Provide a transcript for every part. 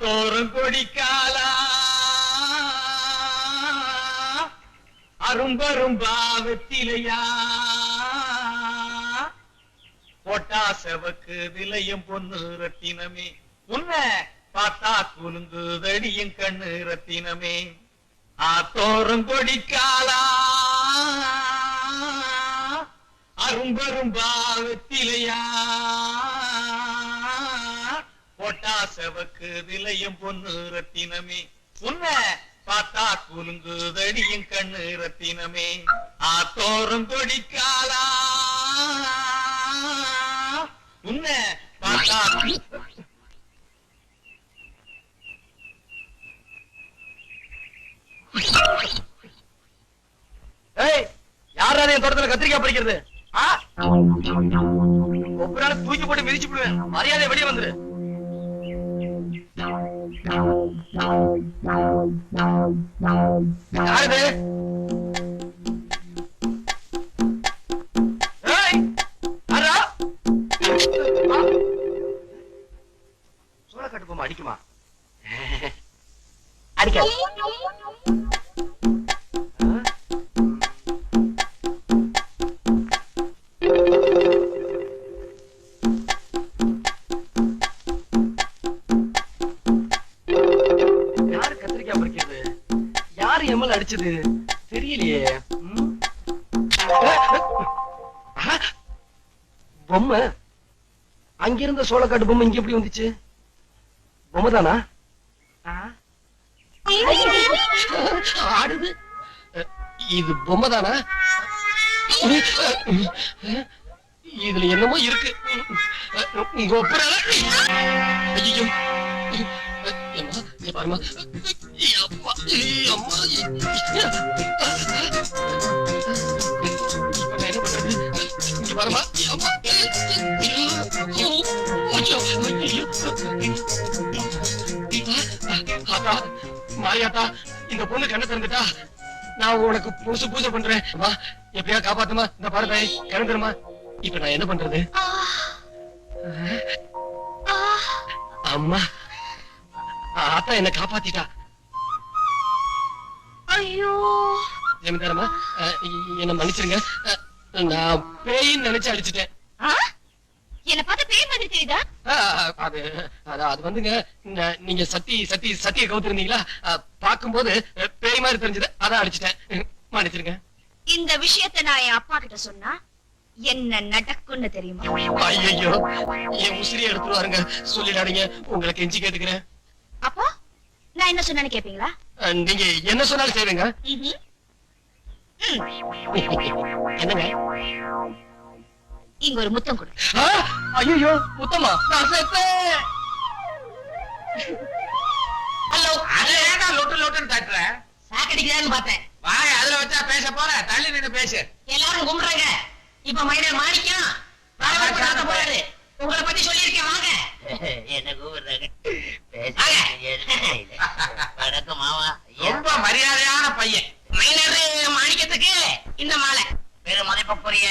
ஆத்தோறும் கொடிக்காலா அரும்பரும் பாவத்திலையா போட்டா செவக்கு விலையும் பொண்ணு ரத்தினமே உன்ன பார்த்தா குலுங்கு தடியும் கண்ணு ரத்தினமே ஆத்தோறும் கொடிக்காலா அரும்பரும் பாவத்திலையா போட்டா செவக்கு விலையும் பொண்ணு ரத்தினமே. உன்னை பார்த்தா குலுங்குதடியும் கண்ணு ரத்தினமே. ஆத்தோறும் கொடிக்காலா உன்னை பார்த்தா ஏய் யாரா என் தோட்டத்துல கத்திரிக்காய் பறிக்கிறது? தூக்கி போட்டு மிதிச்சு விடுவேன். மரியாதை வெளியே வந்துரு. யாரா? ஆ? சோளக்காட்டு அடிக்குமா அடிக்காது யாரு எம்எல் அடிச்சது. தெரியலையே. பொம்மை. அங்கிருந்த சோளக்காட்டு பொம்மை இங்க எப்படி வந்துச்சு? பொம்மை தானா? ஆடுது. இது பொம்மை தானா? இதுல என்னமோ இருக்கு. உங்க ஒப்புறால ஐயோ. அம்மா அப்பா அம்மா என்ன பண்றது இங்க பாரும்மா அம்மா ஐயோ, ஐயோ. ஆத்தா மாரியாத்தா இந்த பொண்ணு கண்ணை திறந்துட்டா நான் உனக்கு புதுசு பூஜை பண்றேன். அம்மா எப்படியா காப்பாத்துமா? இந்த பாரு தாய் கிளம்பிடுமா இப்ப நான் என்ன பண்றது? அம்மா. ஆத்தா என்ன காப்பாத்திட்டா. ஐயோ. ஜமீன்தாரம்மா என்ன மன்னிச்சிருங்க. நான் பேயின்னு நினைச்சு அடிச்சிட்டேன். ஆ? என்ன பார்த்தா பேய் மாதிரி தெரியுதா? அது வந்துங்க நீங்க சத்தி சத்தி சத்திய கவுத்திருந்தீங்களா? அஹ், பேய் மாதிரி தெரிஞ்சது அதான் அடிச்சிட்டேன். மன்னிச்சிருங்க. இந்த விஷயத்தை நான் என் அப்பா கிட்ட சொன்னா என்ன நடக்கும்னு தெரியுமா? ஐயோ என் உசிரியை எடுத்துருவாருங்க. சொல்லிடாதீங்க உங்களை கெஞ்சி கேட்டுக்கிறேன். அப்போ? நான் என்ன சொன்னேன்னு கேப்பீங்களா? நீங்க என்ன சொன்னாலும் செய்வேங்க. என்னங்க? இங்க ஒரு முத்தம் கொடு. ஐயோ முத்தமா? நான் செத்தேன் ஹலோ. அத ஏன்டா லொட்டு லொட்டுன்னு தட்டுற? சாக்கடிக்கிறான்னு பார்த்தேன். வாய் அதுல வச்சா பேச போற? தள்ளி நின்னு பேசு. எல்லாரும் கும்பிடுறாங்க. இப்ப மைனர் மாணிக்கம். போறாரு. உங்களை பத்தி சொல்லியிருக்கேன் வாங்க. என்ன கூப்பிடுறாங்க? வாங்க. வணக்கம் மாமா. ரொம்ப மரியாதையான பையன். மைனர் மாணிக்கத்துக்கு இந்த மாலை. பெரும் மதிப்புக்குரிய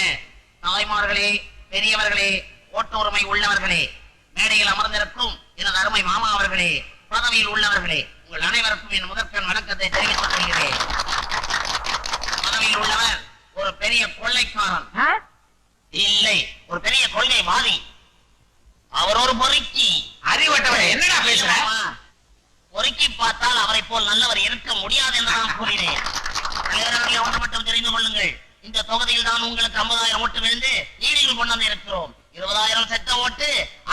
தாய்மார்களே பெரியவர்களே ஓட்டு உரிமை உள்ளவர்களே மேடையில் அமர்ந்திருக்கும் எனது அருமை மாமா அவர்களே பதவியில் உள்ளவர்களே உங்கள் அனைவருக்கும் என் முதற்கண் வணக்கத்தை தெரிவித்துக் கொள்கிறேன். பதவியில் உள்ளவர் ஒரு பெரிய கொள்ளைக்காரன். இல்லை ஒரு பெரிய கொள்கைவாதி அவர் ஒரு பொறுக்கி. அறிவட்டவன் என்னடா பேசுற. பொறுக்கி பார்த்தால் அவரை போல் நல்லவர் இருக்க முடியாது என்று நான் கூறினேன். ஒன்று மட்டும் தெரிந்து கொள்ளுங்கள். இந்த தொகுதியில் தான் உங்களுக்கு 50000 ஓட்டு விழுந்து நீதியில் கொண்டு வந்து இருக்கிறோம். இருபதாயிரம் செத்த ஓட்டு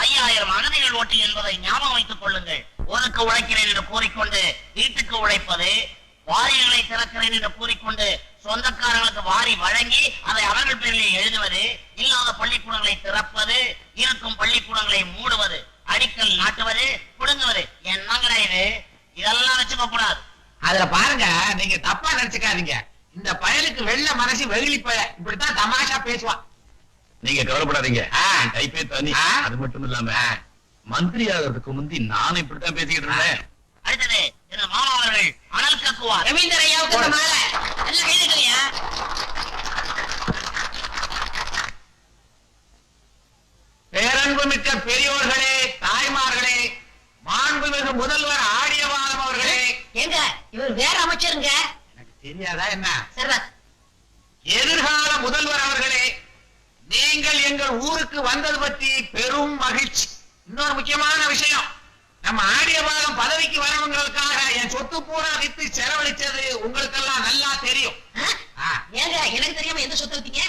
ஐயாயிரம் அகதிகள் ஓட்டு என்பதை ஞாபகம் வைத்துக் கொள்ளுங்கள். ஊருக்கு உழைக்கிறேன் என்று கூறிக்கொண்டு வீட்டுக்கு உழைப்பது வாரியங்களை திறக்கிறேன் என்று கூறிக்கொண்டு சொந்தக்காரர்களுக்கு வாரி வழங்கி அதை அவர்கள் பேரிலே எழுதுவது இல்லாத பள்ளிக்கூடங்களை திறப்பது இருக்கும் பள்ளிக்கூடங்களை மூடுவது அடிக்கல் நாட்டுவது புடுங்குவது. என்னங்கடா இது? இதெல்லாம் வச்சுக்க கூடாது அதுல பாருங்க நீங்க தப்பா நினைச்சுக்காதீங்க. இந்த பயலுக்கு வெள்ள மனசு வெகுளி பய. இப்படித்தான் தமாஷா பேசுவான் நீங்க கவலைப்படாதீங்க. டைப்பே தனி. அது மட்டும் இல்லாம மந்திரி ஆகிறதுக்கு முந்தி நானும் இப்படித்தான் பேசிக்கிட்டு இருந்தேன். அடுத்தது மாமா அவர்கள் அனல் கக்குவார். ரவீந்தர் ஐயாவுக்கு மாலை நல்ல கைதுக்கலையா பேரன்பு மிக்க பெரியோர்களே தாய்மார்களே மாண்புமிகு முதல்வர் ஆடியவாதம் அவர்களே ஏங்க இவர் வேற அமைச்சருங்க எனக்கு தெரியாதா என்ன சர்வத் எதிர்கால முதல்வர் அவர்களே நீங்கள் எங்கள் ஊருக்கு வந்தது பற்றி பெரும் மகிழ்ச்சி. இன்னொரு முக்கியமான விஷயம் நம்ம ஆடியவாதம் பதவிக்கு வரணுங்கிறதுக்காக என் சொத்து பூரா வித்து செலவழிச்சது உங்களுக்கெல்லாம் நல்லா தெரியும். ஏங்க எனக்கு தெரியாம எந்த சொத்து வித்தீங்க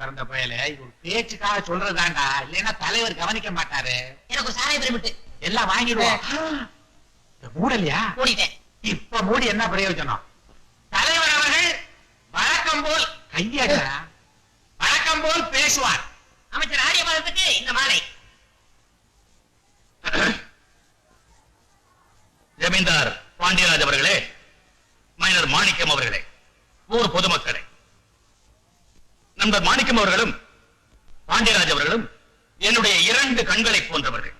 பிறந்த பயல? ஒரு பேச்சுக்காக சொல்றதாண்டா. இல்லைன்னா தலைவர் கவனிக்க மாட்டாரு. எனக்கு ஒரு சாராய பிரமிட்டு. எல்லாம் வாங்கிடுவோம். மூடலையா? மூடிட்டேன். இப்ப மூடி என்ன பிரயோஜனம்? தலைவர் அவர்கள் வழக்கம் போல் கையடா வழக்கம் போல் பேசுவார். அமைச்சர் ஆரியபாதத்துக்கு இந்த மாலை. ஜமீன்தார் பாண்டியராஜ் அவர்களே மைனர் மாணிக்கம் அவர்களே ஊர் பொதுமக்களே. நண்பர் மாணிக்கம் அவர்களும் பாண்டியராஜ் அவர்களும் என்னுடைய இரண்டு கண்களை போன்றவர்கள்.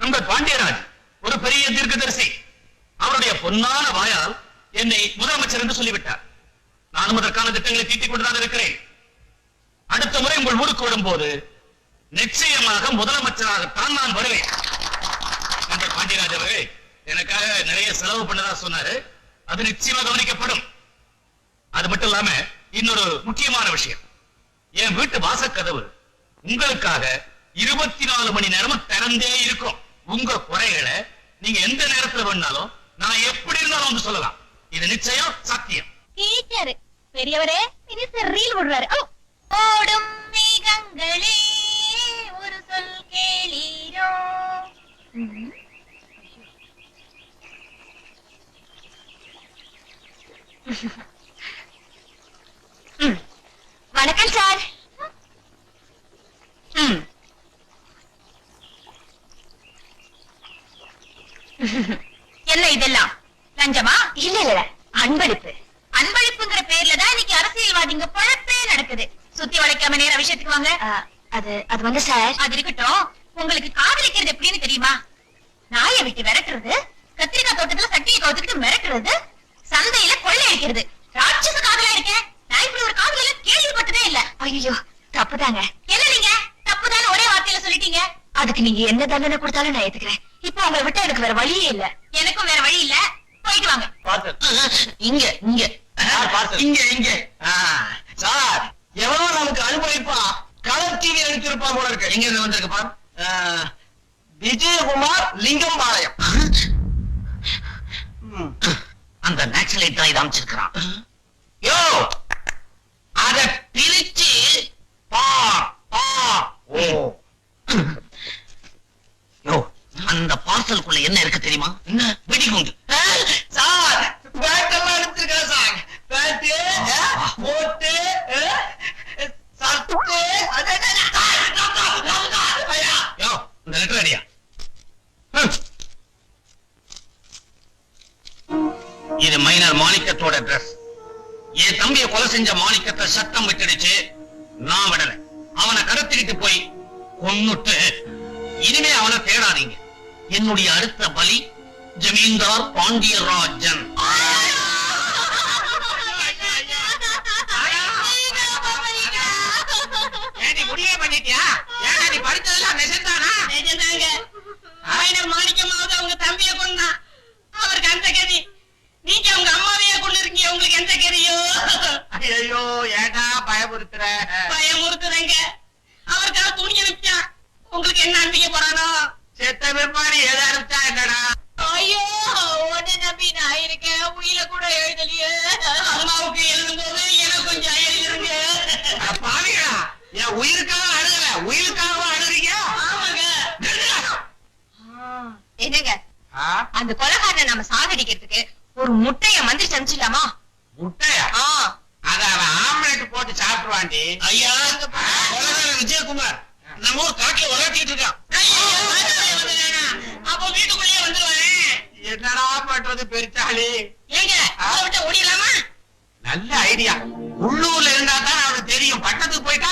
நண்பர் பாண்டியராஜ் ஒரு பெரிய தீர்க்கதரிசி. அவருடைய பொன்னான வாயால் என்னை முதலமைச்சர் என்று சொல்லிவிட்டார். நானும் அதற்கான திட்டங்களை தீட்டிக் கொண்டுதான் இருக்கிறேன். அடுத்த முறை உங்கள் ஊருக்கு வரும்போது நிச்சயமாக முதலமைச்சராகத்தான் நான் வருவேன். நண்பர் பாண்டியராஜ் அவர்களே எனக்காக நிறைய செலவு பண்ணதா சொன்னாரு. அது நிச்சயமா கவனிக்கப்படும். அது மட்டும் இல்லாம இன்னொரு முக்கியமான விஷயம். என் வீட்டு வாசக்கதவு உங்களுக்காக இருபத்தி நாலு மணி நேரமும் திறந்தே இருக்கும். உங்க குறைகளை நீங்க எந்த நேரத்துல வேணாலும் நான் எப்படி இருந்தாலும் வந்து சொல்லலாம். இது நிச்சயம் சத்தியம். பெரியவரே மினிஸ்டர் ரீல் விடுறாரு என்ன இதெல்லாம்? லஞ்சமா? இல்ல இல்ல அன்பளிப்பு. அன்பளிப்புங்கிற பேர்ல தான் இன்னைக்கு அரசியல்வாதிங்க பொழப்பே நடக்குது. சுத்தி வளைக்காம நேர விஷயத்துக்கு வாங்க. அது அது வந்து சார். அது இருக்கட்டும். உங்களுக்கு காதலிக்கிறது எப்படின்னு தெரியுமா? நாயை விட்டு விரட்டுறது கத்திரிக்காய் தோட்டத்துல சட்டியை கவுத்துக்கிட்டு மிரட்டுறது சந்தையில கொள்ளையடிக்கிறது ராட்சச காதலா இருக்கேன் நான் இப்படி ஒரு காதல கேள்விப்பட்டதே இல்ல. ஐயோ தப்புதாங்க. என்ன நீங்க? தப்புதான்னு ஒரே வார்த்தையில சொல்லிட்டீங்க. அதுக்கு நீங்க என்ன தண்டனை கொடுத்தாலும் நான் ஏத்துக்கிறேன். இப்போ உங்களை விட்டு எனக்கு வேற வழியே இல்ல. எனக்கும் வேற வழி இல்ல. போயிட்டு வாங்க. இங்க இங்க சார் எவனோ நமக்கு அனுபவிப்பா கலர் டிவி அனுப்பிச்சிருப்பான் போல இருக்கு எங்க இருந்து வந்திருக்கு பார் ஆஹ், விஜயகுமார் லிங்கம்பாளையம் அந்த நேச்சுரலைட் தான் இதை அமைச்சிருக்கிறான் யோ அத பிரிச்சு பா பா ஓ யோ அந்த என்ன? தெரியுமா சார் எல்லாம் சார். போட்டு சட்டு இந்த லெட்டர் அடியா? இது மைனர் மாணிக்கத்தோட ட்ரெஸ் என் தம்பிய கொலை செஞ்ச மாணிக்கத்தை சட்டம் விட்டுடுச்சு. நான் விடல. அவனை கடத்திக்கிட்டு போய் கொன்னுட்டு இனிமே அவனை தேடாதீங்க. என்னுடைய அடுத்த பலி ஜமீன்தார் பாண்டியராஜன். உயில கூட எழுதலையே. அம்மாவுக்கு எழுதும்போது எனக்கு கொஞ்சம் எழுதிருங்க பாவிகளா என் உயிருக்காக அழுகல. உயிருக்காக அழுறீங்க ஆமாங்க. என்னங்க? அந்த கொலைகாரனை நம்ம சாகடிக்கிறதுக்கு ஒரு முட்டைய மந்திரிச்சு அனுப்பிச்சிடலாமா? முட்டையா? அத அவன் ஆம்லெட் போட்டு சாப்பிடுவாண்டி ஐயா. கொலைகாரன் விஜயகுமார். நம்ம ஊர் காட்டுல விளையாட்டிட்டு இருக்கான். அப்போ வீட்டுக்குள்ளேயே வந்துருவாரு என்னடா பண்றது பெருச்சாளி ஏங்க விட்டு ஓடிடலாமா? நல்ல ஐடியா. உள்ளூர்ல இருந்தா தான் அவனுக்கு தெரியும். பட்டத்துக்கு போயிட்டா